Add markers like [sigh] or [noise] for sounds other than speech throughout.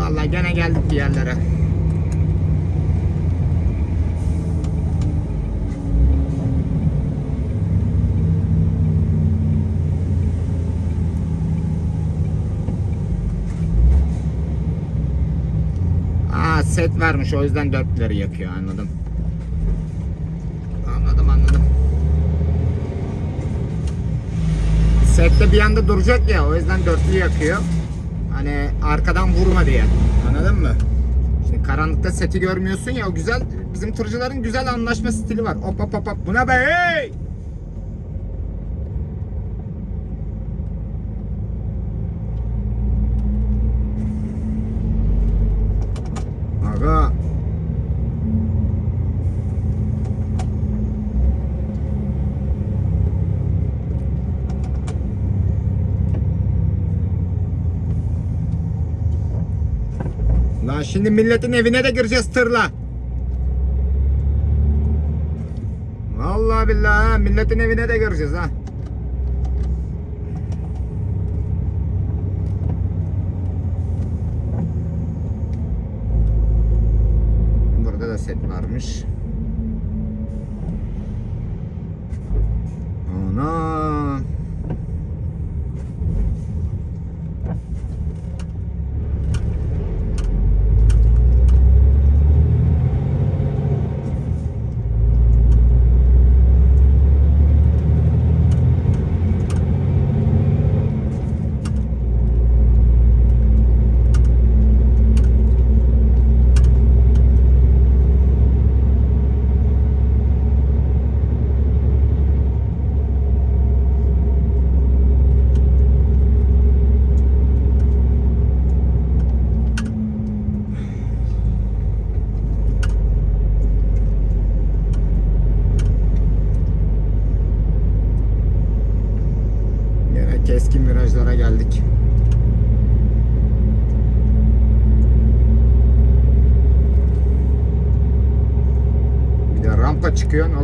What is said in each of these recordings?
Vallahi gene geldik bir yerlere. Aa set varmış o yüzden dörtleri yakıyor anladım. Anladım anladım. Sette bir anda duracak ya o yüzden dörtlü yakıyor. Hani arkadan vurma diye. Anladın mı? Şimdi karanlıkta seti görmüyorsun ya o güzel bizim tırcıların güzel anlaşma stili var. Hop hop hop hop. Buna be hey! Aga. Şimdi milletin evine de gireceğiz tırla. Vallahi billahi ha, milletin evine de gireceğiz ha. Burada da set varmış.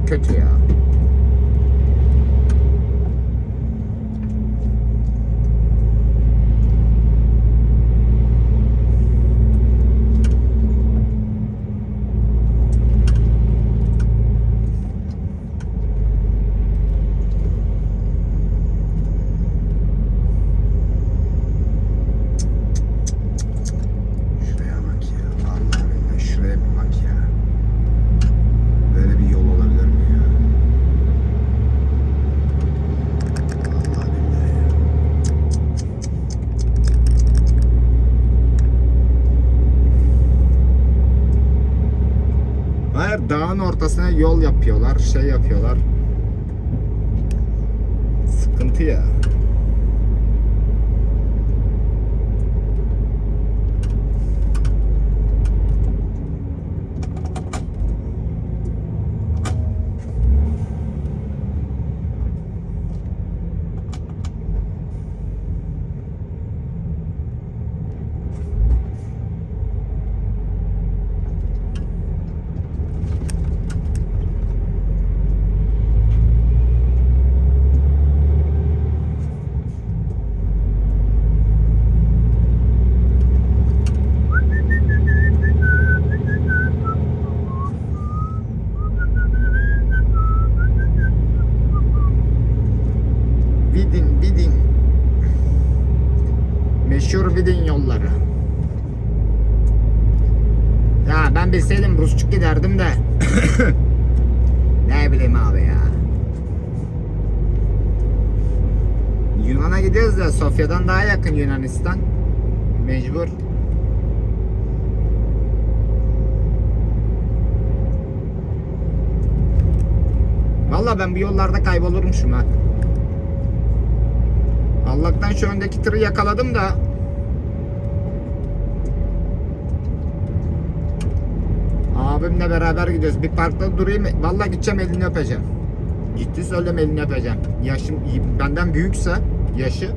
Kötü ya. Yol yapıyorlar, şey yapıyorlar. Sıkıntı ya. Vidin, Vidin. Meşhur Vidin yolları. Ya ben bilseydim Rusçuk giderdim de. ne bileyim abi ya. Yunan'a gidiyoruz da Sofya'dan daha yakın Yunanistan. Mecbur. Valla ben bu yollarda kaybolurmuşum ha. Allah'tan şu öndeki tırı yakaladım da Abimle beraber gidiyoruz. Bir parkta durayım. Vallahi gideceğim elini öpeceğim. Ciddi söylüyorum elini öpeceğim. Yaşım benden büyükse yaşı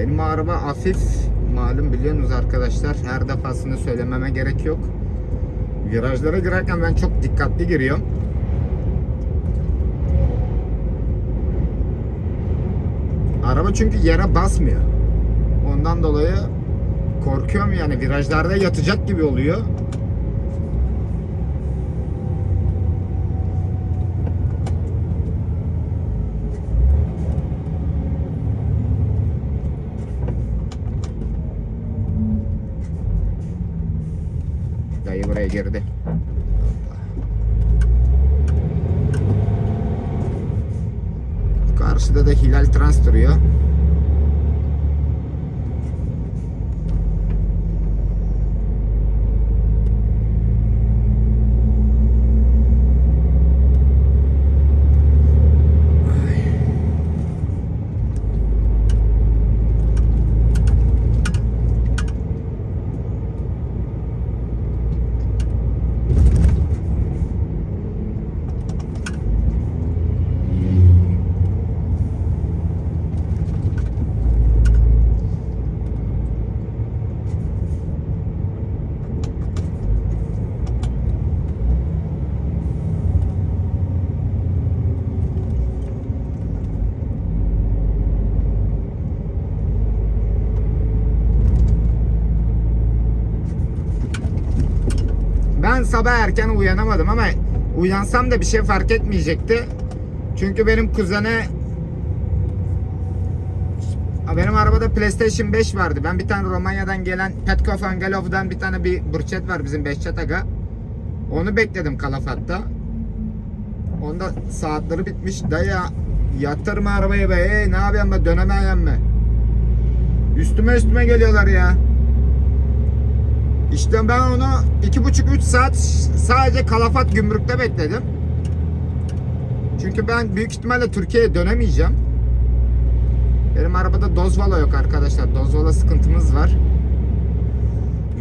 Benim araba hafif. Malum biliyorsunuz arkadaşlar. Her defasında söylememe gerek yok. Virajlara girerken ben çok dikkatli giriyorum. Araba çünkü yere basmıyor. Ondan dolayı korkuyorum yani virajlarda yatacak gibi oluyor. Dayı buraya girdi. Karşıda da Hilal Trans duruyor. Ben sabah erken uyanamadım ama uyansam da bir şey fark etmeyecekti. Çünkü benim kuzene benim arabada PlayStation 5 vardı. Ben bir tane Romanya'dan gelen Petko Angelov'dan bir tane bir burçet var bizim Behçet Aga. Onu bekledim Kalafat'ta. Onda saatleri bitmiş. Dayı yatırma arabayı be. Hey, ne yapıyorsun be? Dönemeyen mi? Üstüme üstüme geliyorlar ya. İşte ben onu iki buçuk üç saat sadece Kalafat gümrükte bekledim. Çünkü ben büyük ihtimalle Türkiye'ye dönemeyeceğim. Benim arabada dozvala yok arkadaşlar. Dozvala sıkıntımız var.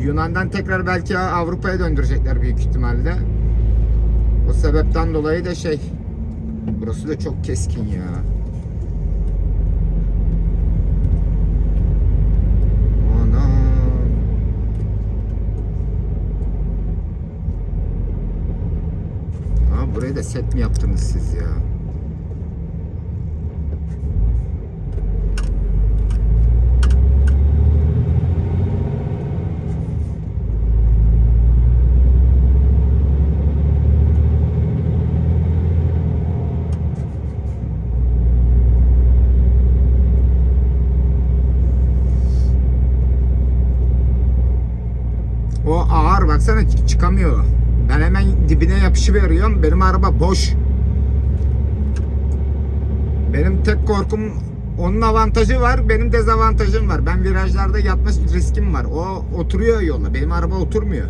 Yunan'dan tekrar belki Avrupa'ya döndürecekler büyük ihtimalle. O sebepten dolayı da şey burası da çok keskin ya. Buraya da set mi yaptınız siz ya? O ağır baksana çı- çıkamıyor. Dibine yapışıveriyorum. Benim araba boş. Benim tek korkum onun avantajı var, benim dezavantajım var. Ben virajlarda yatma riskim var. O oturuyor yola. Benim araba oturmuyor.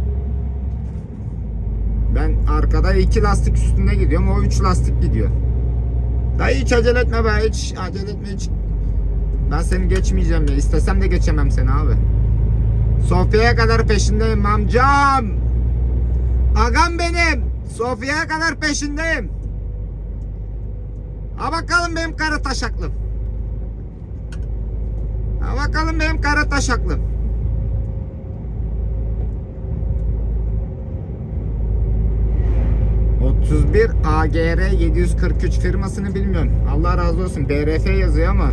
Ben arkada iki lastik üstünde gidiyorum. O üç lastik gidiyor. Dayı hiç acele etme be. Hiç acele etme hiç. Ben seni geçmeyeceğim ya. İstesem de geçemem seni abi. Sofya'ya kadar peşindeyim amcam. Agam benim. Sofya'ya kadar peşindeyim. Ha bakalım benim kara taşaklım. Ha bakalım benim kara taşaklım. ...31 AGR 743 firmasını bilmiyorum. Allah razı olsun. BRF yazıyor ama...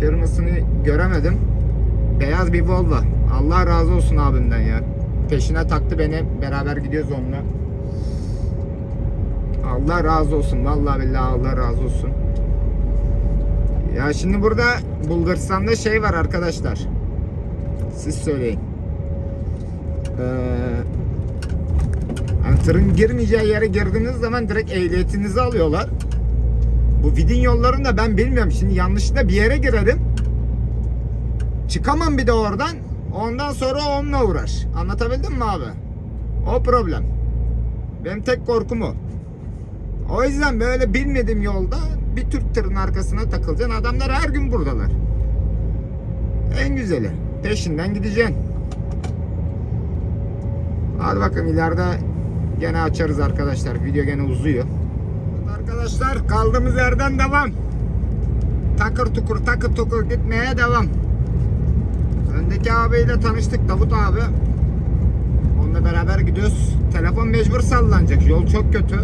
...firmasını göremedim. Beyaz bir Volvo. Allah razı olsun abimden ya. Peşine taktı beni. Beraber gidiyoruz onunla. Allah razı olsun. Vallahi billahi Allah razı olsun. Ya şimdi burada Bulgaristan'da şey var arkadaşlar. Siz söyleyin. Ee, hani tırın girmeyeceği yere girdiğiniz zaman direkt ehliyetinizi alıyorlar. Bu vidin yollarında ben bilmiyorum. Şimdi yanlışlıkla bir yere girerim. Çıkamam bir de oradan. Ondan sonra onunla uğraş. Anlatabildim mi abi? O problem. Benim tek korkum o. O yüzden böyle bilmediğim yolda bir Türk tırın arkasına takılacaksın. Adamlar her gün buradalar. En güzeli. Peşinden gideceksin. Hadi bakın ileride gene açarız arkadaşlar. Video gene uzuyor. Arkadaşlar kaldığımız yerden devam. takır tukur takır tukur gitmeye devam. Öndeki abiyle tanıştık Davut abi. Onunla beraber gidiyoruz. Telefon mecbur sallanacak. Yol çok kötü.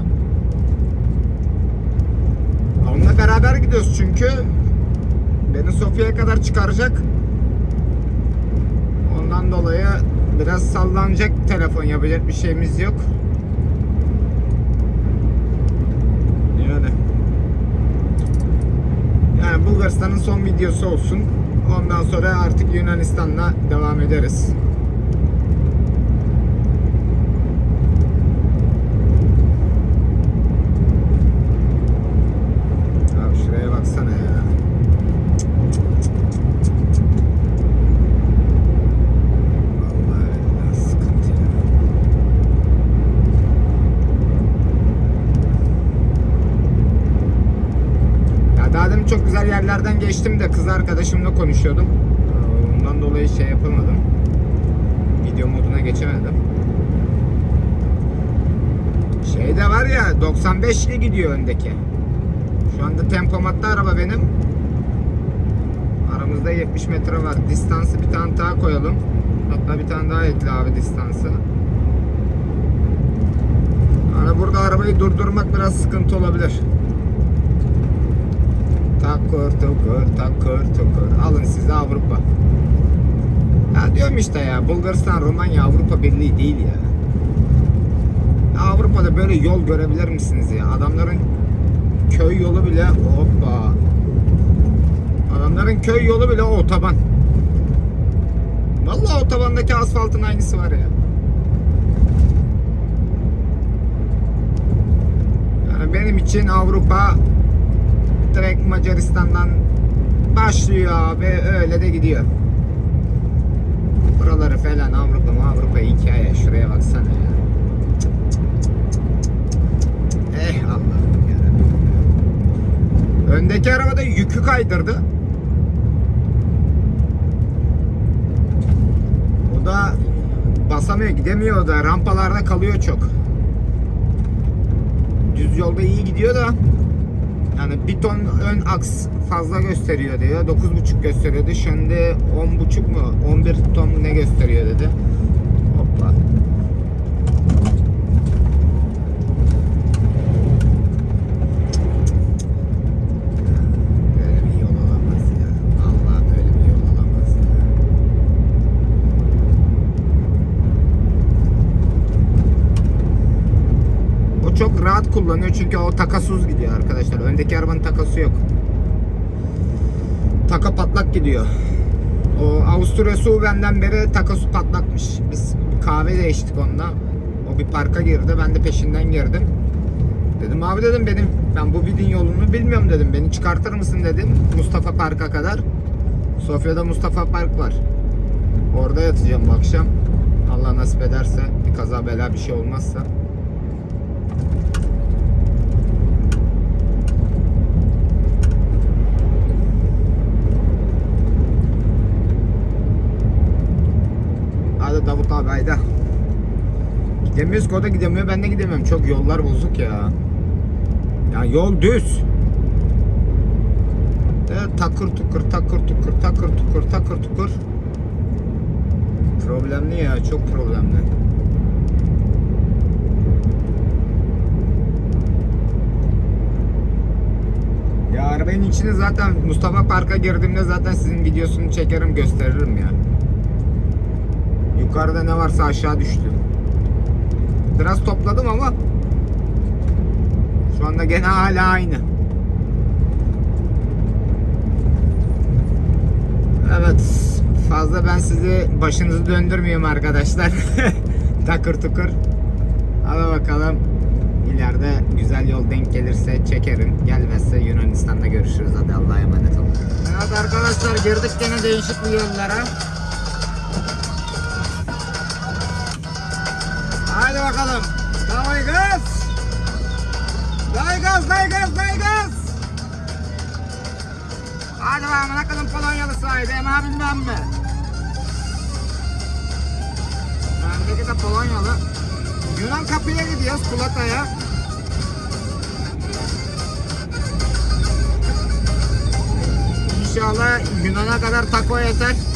Onunla beraber gidiyoruz çünkü beni Sofya'ya kadar çıkaracak. Ondan dolayı biraz sallanacak telefon yapacak bir şeyimiz yok. Yani. Yani Bulgaristan'ın son videosu olsun. Ondan sonra artık Yunanistan'la devam ederiz. Abi şuraya baksana ya. Vallahi billahi sıkıntı ya. Ya daha demin çok güzel yerlerden geçtim de kız arkadaşımla konuşuyordum. Ee, Ondan dolayı şey yapamadım. Video moduna geçemedim. Şey de var ya 95 ile gidiyor öndeki. Şu anda tempomatta araba benim. Aramızda 70 metre var. Distansı bir tane daha koyalım. Hatta bir tane daha ekle abi distansı. Hani burada arabayı durdurmak biraz sıkıntı olabilir. Takır tukur takır tukur. Alın size Avrupa. Ya diyorum işte ya Bulgaristan, Romanya Avrupa Birliği değil ya. Ya Avrupa'da böyle yol görebilir misiniz ya? Adamların köy yolu bile hoppa. Adamların köy yolu bile otoban. Vallahi otobandaki asfaltın aynısı var ya. Yani benim için Avrupa direkt Macaristan'dan başlıyor abi öyle de gidiyor. Buraları falan Avrupa mı Avrupa hikaye şuraya baksana ya. Eh Allah'ım yarabbim. Öndeki arabada yükü kaydırdı. O da basamıyor gidemiyor da rampalarda kalıyor çok. Düz yolda iyi gidiyor da yani bir ton ön aks fazla gösteriyor diyor. 9.5 gösteriyordu. Şimdi 10.5 mu? 11 ton mu ne gösteriyor dedi. Hoppa. Böyle bir yol olamaz ya. Allah böyle bir yol olamaz ya. O çok rahat kullanıyor çünkü o takasuz gidiyor arkadaşlar. Öndeki arabanın takası yok. Taka patlak gidiyor. O Avusturya su benden beri takası patlakmış. Biz kahve de içtik onunla. O bir parka girdi. Ben de peşinden girdim. Dedim abi dedim benim ben bu vidin yolunu bilmiyorum dedim. Beni çıkartır mısın dedim. Mustafa Park'a kadar. Sofya'da Mustafa Park var. Orada yatacağım bu akşam. Allah nasip ederse bir kaza bela bir şey olmazsa. Haydi. Gidemiyoruz ki o da gidemiyor ben de gidemiyorum. Çok yollar bozuk ya. Ya yol düz. Evet, takır tukur takır tukur takır tukur takır tukur. Problemli ya çok problemli. Ya arabanın içine zaten Mustafa Park'a girdiğimde zaten sizin videosunu çekerim gösteririm ya. Yukarıda ne varsa aşağı düştü. Biraz topladım ama şu anda gene hala aynı. Evet fazla ben sizi başınızı döndürmeyeyim arkadaşlar. [laughs] Takır tukur. Hadi bakalım. İleride güzel yol denk gelirse çekerim. Gelmezse Yunanistan'da görüşürüz. Hadi Allah'a emanet olun. Evet arkadaşlar girdik gene değişik bir yollara. Haydi bakalım. Davay gaz. Day gaz, day gaz, day gaz. Hadi bakalım kadar Polonyalı sahibi ama bilmem mi? Bendeki de Polonyalı. Yunan kapıya gidiyoruz Kulata'ya. İnşallah Yunan'a kadar taco yeter.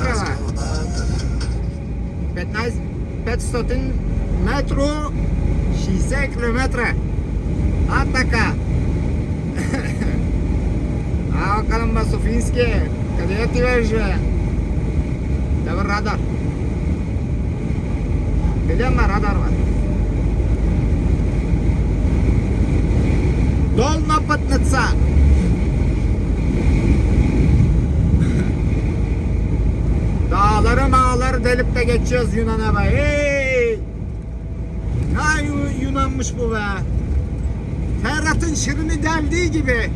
Ага. 15 500 метру 60 кілометра. Атака. А около Софинске. Куда ты уже? Давай радар. Глянь на радар var. Долна подняться. Dağları mağları delip de geçiyoruz Yunan'a be. Hey! Ne Yu- Yunanmış bu be. Ferhat'ın şirini deldiği gibi.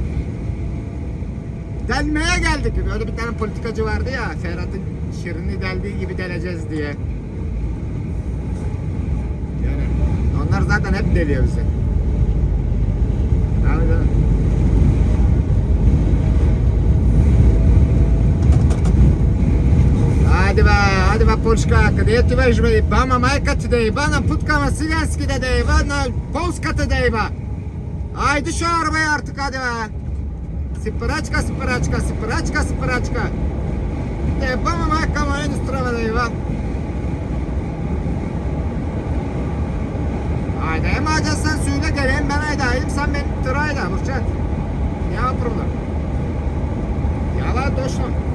Delmeye geldik. Böyle bir tane politikacı vardı ya. Ferhat'ın şirini deldiği gibi deleceğiz diye. Yani onlar zaten hep deliyor bizi. Tabii Hadi be, hadi be Polşka, къде ти вежба и бама майка ти да и бана путка ма сигански да да и бана полската да и ба. Айде şu arabaya artık hadi be. Сипарачка, сипарачка, сипарачка, сипарачка. Да и бама майка ма не струва да и ба. Haydi hem sen suyuna gel hem ben haydi ayım sen benim tırayla Burçat. Ne yapar onlar? Yala doşlar.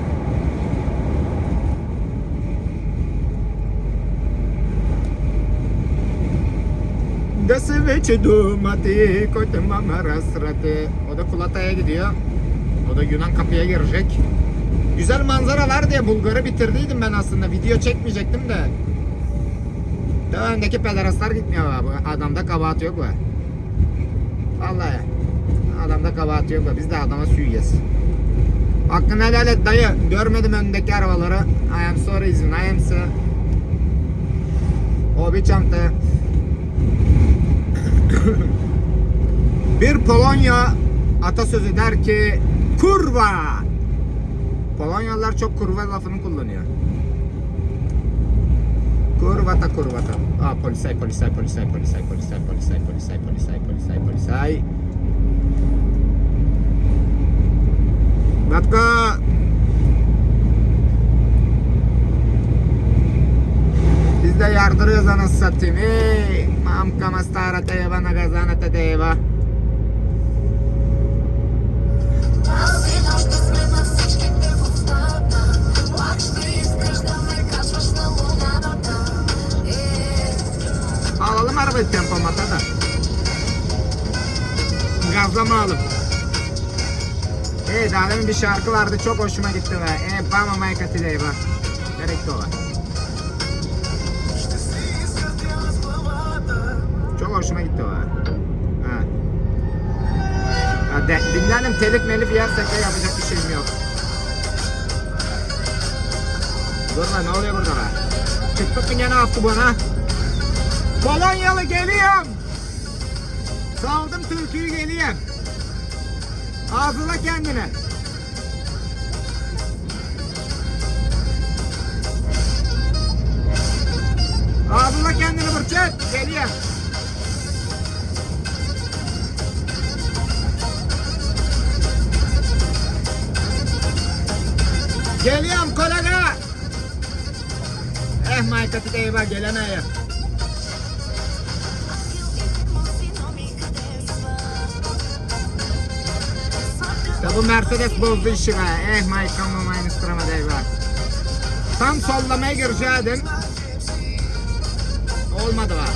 Da se veće dumati koyte mama rasrate. O da Kulatay'a gidiyor. O da Yunan kapıya girecek. Güzel manzara var diye Bulgar'ı bitirdiydim ben aslında. Video çekmeyecektim de. Daha öndeki pederastlar gitmiyor abi. Adamda kabahat yok be. Vallahi. Adamda kabahat yok be. Biz de adama süyüyez. Hakkını helal et dayı. Görmedim öndeki arabaları. I am sorry izin. I am sorry. O bir çanta. [laughs] bir Polonya atasözü der ki kurva. Polonyalılar çok kurva lafını kullanıyor. Kurvata kurvata. Aa polisay polisay polisay polisay polisay polisay polisay polisay polisay polisay. Let's biz de yardırıyoruz anasını satayım. Hey, mamka mastara teyva nagazana teyva. Alalım arabayı tempomata da. Gazlama alıp. Evet, daha demin bir şarkı vardı çok hoşuma gitti ve. E, bana maykati deyva. Direkt olarak. Hoşuma gitti o. Ha. Ha, de, dinlerim telif melif yersek de yapacak bir şeyim yok. Dur lan ne oluyor burada be? Çıktık mı gene attı bana? Polonyalı geliyorum. Saldım türküyü geliyorum. Ağzına kendine. Ağzına kendini bırçak. Geliyorum. Geliyorum kolega. Eh Maykat'ı da eyvah gelemeyim. Ya bu Mercedes bozdu işi be. Eh Maykam ama aynı sırama da eyvah. Tam sollamaya girecektim. Olmadı be.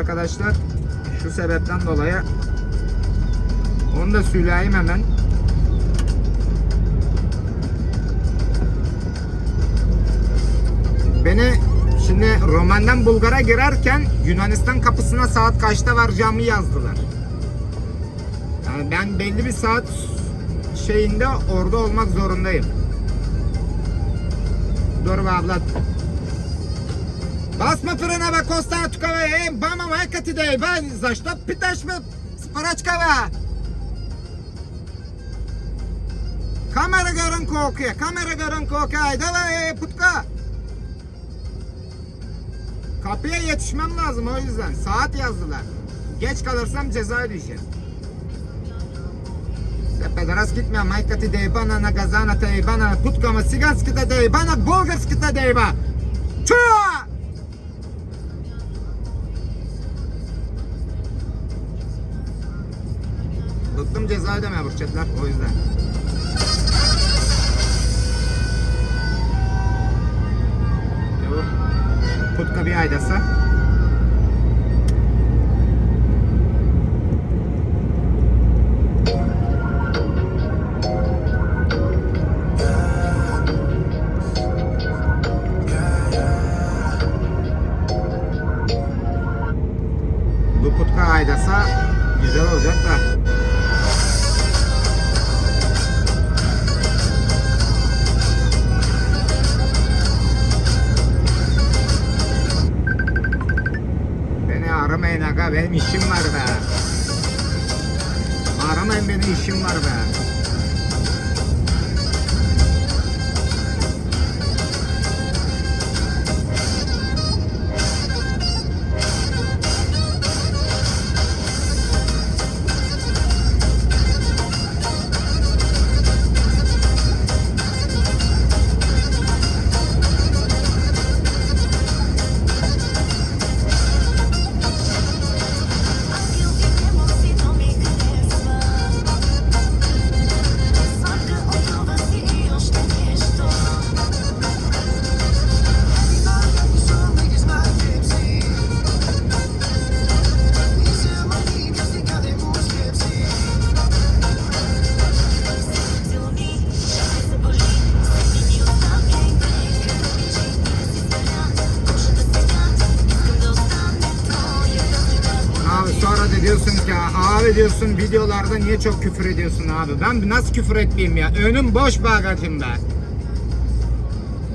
Arkadaşlar? Şu sebepten dolayı. Onu da söyleyeyim hemen. Beni şimdi Roman'dan Bulgar'a girerken Yunanistan kapısına saat kaçta varacağımı yazdılar. Yani ben belli bir saat şeyinde orada olmak zorundayım. Dur be abla. Basma frena be Kosta Tukava, ej, bama majka ti da je, ba, zašto pitaš me sparačkava? Kamera görün kokuyor, kamera görün kokuyor, haydi be, putka. Kapıya yetişmem lazım o yüzden, saat yazdılar. Geç kalırsam ceza ödeyeceğim. Педорас гитмя майка ти да е бана на газаната е бана путка ма циганската да е бана Ceza ödemeye burçetler o yüzden. Putka bir aydası. Aramayın benim işim var be. Abi diyorsun videolarda niye çok küfür ediyorsun abi? Ben nasıl küfür etmeyeyim ya? Önüm boş bagajım be.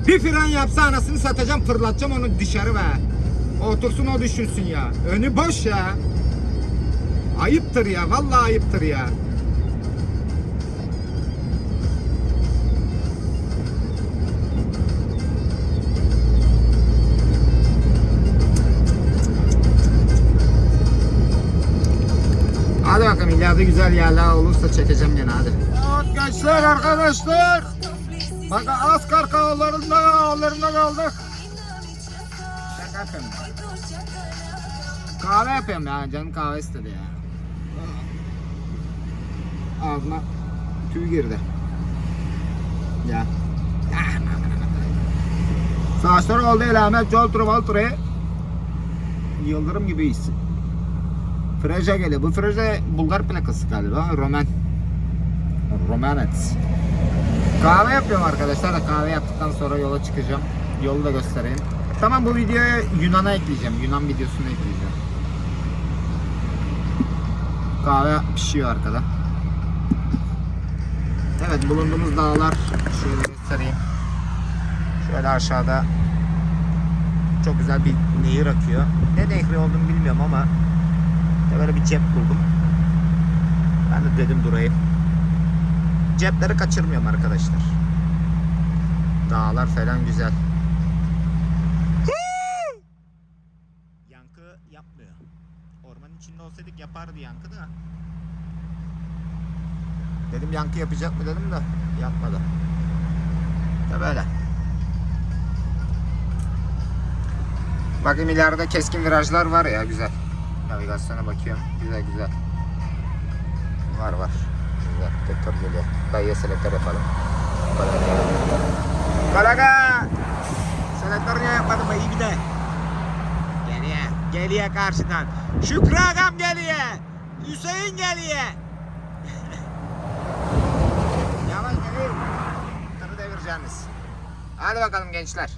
Bir fren yapsa anasını satacağım fırlatacağım onu dışarı be. Otursun o düşünsün ya. Önü boş ya. Ayıptır ya. Vallahi ayıptır ya. İleride güzel yerler olursa çekeceğim gene hadi. Evet gençler arkadaşlar. Bakın Askar kağlarında ağlarında kaldık. Şaka yapıyorum ya. Kahve yapıyorum ya canım kahve istedi ya. Ağzıma tüy girdi. Ya. Saçlar oldu elamet Joltru Voltru'ya. Yıldırım gibiyiz. Freja geliyor. Bu Freja Bulgar plakası galiba. Roman. Romanet. Kahve yapıyorum arkadaşlar da kahve yaptıktan sonra yola çıkacağım. Yolu da göstereyim. Tamam bu videoya Yunan'a ekleyeceğim. Yunan videosunu ekleyeceğim. Kahve pişiyor arkada. Evet bulunduğumuz dağlar şöyle göstereyim. Şöyle aşağıda çok güzel bir nehir akıyor. Ne nehri olduğunu bilmiyorum ama böyle bir cep buldum. Ben de dedim durayım. Cepleri kaçırmıyorum arkadaşlar. Dağlar falan güzel. [laughs] yankı yapmıyor. Ormanın içinde olsaydık yapardı yankı da. Dedim yankı yapacak mı dedim de yapmadı. Da böyle. Bakayım ileride keskin virajlar var ya güzel. Navigasyona bakıyorum. Güzel güzel. Var var. Güzel. Tekrar geliyor. Dayıya selektör yapalım. Kalaga! Selektör niye yapmadın be iyi bir de. Geliye. Geliye karşıdan. Şükrü Agam geliye. Hüseyin geliye. [laughs] Yavaş gelin. Tırı devireceğiniz. Hadi bakalım gençler.